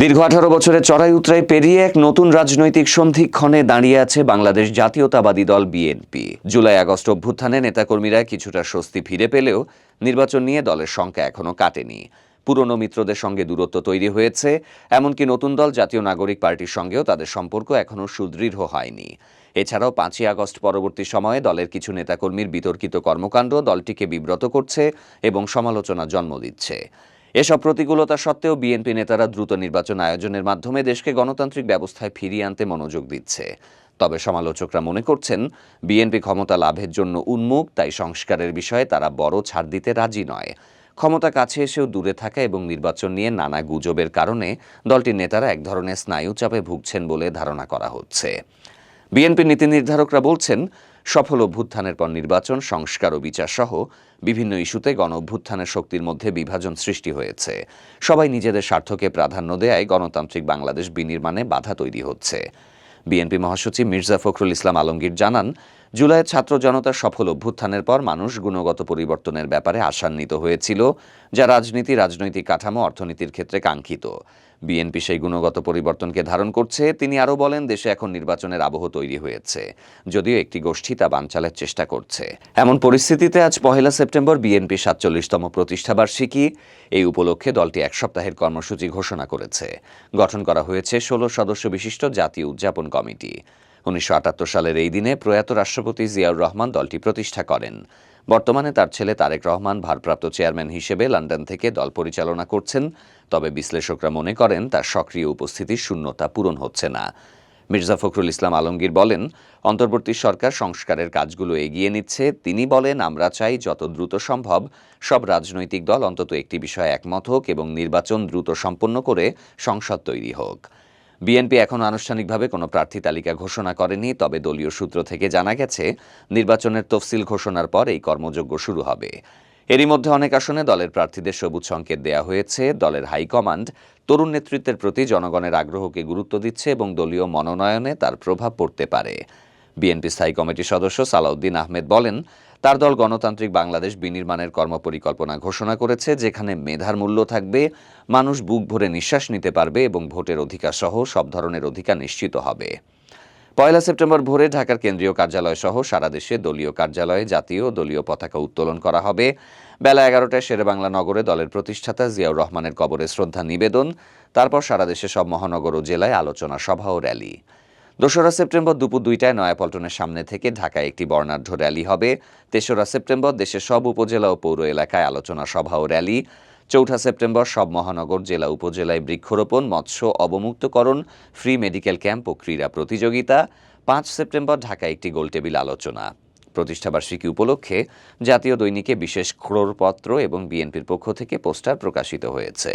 দীর্ঘ আঠারো বছরের চড়াই উতরাই পেরিয়ে এক নতুন রাজনৈতিক সন্ধিক্ষণে দাঁড়িয়ে আছে বাংলাদেশ জাতীয়তাবাদী দল বিএনপি। জুলাই আগস্ট অভ্যুত্থানে নেতাকর্মীরা কিছুটা স্বস্তি ফিরে পেলেও নির্বাচন নিয়ে দলের সংখ্যা এখনও কাটেনি। পুরনো মিত্রদের সঙ্গে দূরত্ব তৈরি হয়েছে, এমনকি নতুন দল জাতীয় নাগরিক পার্টির সঙ্গেও তাদের সম্পর্ক এখনও সুদৃঢ় হয়নি। এছাড়াও পাঁচই আগস্ট পরবর্তী সময়ে দলের কিছু নেতাকর্মীর বিতর্কিত কর্মকাণ্ড দলটিকে বিব্রত করছে এবং সমালোচনা জন্ম দিচ্ছে। এসব প্রতিকূলতা সত্ত্বেও বিএনপি নেতারা দ্রুত নির্বাচন আয়োজনের মাধ্যমে দেশকে গণতান্ত্রিক ব্যবস্থায় ফিরিয়ে আনতে মনোযোগ দিচ্ছে। তবে সমালোচকরা মনে করছেন, বিএনপি ক্ষমতা লাভের জন্য উন্মুখ, তাই সংস্কারের বিষয়ে তারা বড় ছাড় দিতে রাজি নয়। ক্ষমতা কাছে এসেও দূরে থাকা এবং নির্বাচন নিয়ে নানা গুজবের কারণে দলটির নেতারা এক ধরনের স্নায়ুচাপে ভুগছেন বলে ধারণা করা হচ্ছে। বিএনপি নীতি নির্ধারকরা বলছেন সফল অভ্যুত্থানের পর নির্বাচন, সংস্কার ও বিচার সহ বিভিন্ন ইস্যুতে গণ অভ্যুত্থানের শক্তির মধ্যে বিভাজন সৃষ্টি হয়েছে। সবাই নিজেদের স্বার্থকে প্রাধান্য দেয়ায় গণতান্ত্রিক বাংলাদেশ বিনির্মাণে বাধা তৈরি হচ্ছে। বিএনপি মহাসচিব মির্জা ফখরুল ইসলাম আলমগীর জানান জুলাইয়ের ছাত্র জনতার সফল অভ্যুত্থানের পর মানুষ গুণগত পরিবর্তনের ব্যাপারে আশান্বিত হয়েছিল, যা রাজনীতি, রাজনৈতিক কাঠামো, অর্থনীতির ক্ষেত্রে কাঙ্ক্ষিত। বিএনপি সেই গুণগত পরিবর্তনকে ধারণ করছে, তিনি আরও বলেন, দেশে এখন নির্বাচনের আবহ তৈরি হয়েছে, যদিও একটি গোষ্ঠী তা বানচালের চেষ্টা করছে। এমন পরিস্থিতিতে আজ পহেলা সেপ্টেম্বর বিএনপি সাতচল্লিশতম প্রতিষ্ঠাবার্ষিকী এই উপলক্ষে দলটি এক সপ্তাহের কর্মসূচি ঘোষণা করেছে। গঠন করা হয়েছে ষোলো সদস্য বিশিষ্ট জাতীয় উদযাপন কমিটি। উনিশশো আটাত্তর সালের এই দিনে প্রয়াত রাষ্ট্রপতি জিয়াউর রহমান দলটি প্রতিষ্ঠা করেন। বর্তমানে তার ছেলে তারেক রহমান ভারপ্রাপ্ত চেয়ারম্যান হিসেবে লন্ডন থেকে দল পরিচালনা করছেন, তবে বিশ্লেষকরা মনে করেন তার সক্রিয় উপস্থিতির শূন্যতা পূরণ হচ্ছে না। মির্জা ফখরুল ইসলাম আলমগীর বলেন, অন্তর্বর্তী সরকার সংস্কারের কাজগুলো এগিয়ে নিচ্ছে। তিনি বলেন, আমরা চাই যত দ্রুত সম্ভব সব রাজনৈতিক দল অন্তত একটি বিষয়ে একমত হোক এবং নির্বাচন দ্রুত সম্পন্ন করে সংসদ তৈরি হোক। বিএনপি এখনও আনুষ্ঠানিকভাবে কোনো প্রার্থী তালিকা ঘোষণা করেনি, তবে দলীয় সূত্র থেকে জানা গেছে, নির্বাচনের তফসিল ঘোষণার পর এই কর্মযজ্ঞ শুরু হবে। এরই মধ্যে অনেক আসনে দলের প্রার্থীদের সবুজ সংকেত দেয়া হয়েছে। দলের হাইকমান্ড তরুণ নেতৃত্বের প্রতি জনগণের আগ্রহকে গুরুত্ব দিচ্ছে এবং দলীয় মনোনয়নে তার প্রভাব পড়তে পারে। বিএনপি স্থায়ী কমিটির সদস্য সালাউদ্দিন আহমেদ বলেন তার দল গণতান্ত্রিক বাংলাদেশ বিনির্মাণের কর্মপরিকল্পনা ঘোষণা করেছে, যেখানে মেধার মূল্য থাকবে, মানুষ বুক ভরে নিঃশ্বাস নিতে পারবে এবং ভোটের অধিকার সহ সব ধরনের অধিকার নিশ্চিত হবে। পয়লা সেপ্টেম্বর ভোরে ঢাকার কেন্দ্রীয় কার্যালয় সহ সারা দেশে দলীয় কার্যালয়ে জাতীয় দলীয় পতাকা উত্তোলন করা হবে। বেলা এগারোটায় শেরেবাংলা নগরে দলের প্রতিষ্ঠাতা জিয়াউর রহমানের কবরে শ্রদ্ধা নিবেদন, তারপর সারা দেশে সব মহানগর ও জেলায় আলোচনা সভা ও র্যালি। দোসরা সেপ্টেম্বর দুপুর দুইটায় নয়াপল্টনের সামনে থেকে ঢাকায় একটি বর্ণাঢ্য র্যালি হবে। তেসরা সেপ্টেম্বর দেশের সব উপজেলা ও পৌর এলাকায় আলোচনা সভা ও র্যালি। চৌঠা সেপ্টেম্বর সব মহানগর জেলা উপজেলায় বৃক্ষরোপণ, মৎস্য অবমুক্তকরণ, ফ্রি মেডিকেল ক্যাম্প ও ক্রীড়া প্রতিযোগিতা। পাঁচ সেপ্টেম্বর ঢাকায় একটি গোলটেবিল আলোচনা। প্রতিষ্ঠাবার্ষিকী উপলক্ষে জাতীয় দৈনিকে বিশেষ ক্রোড়পত্র এবং বিএনপির পক্ষ থেকে পোস্টার প্রকাশিত হয়েছে।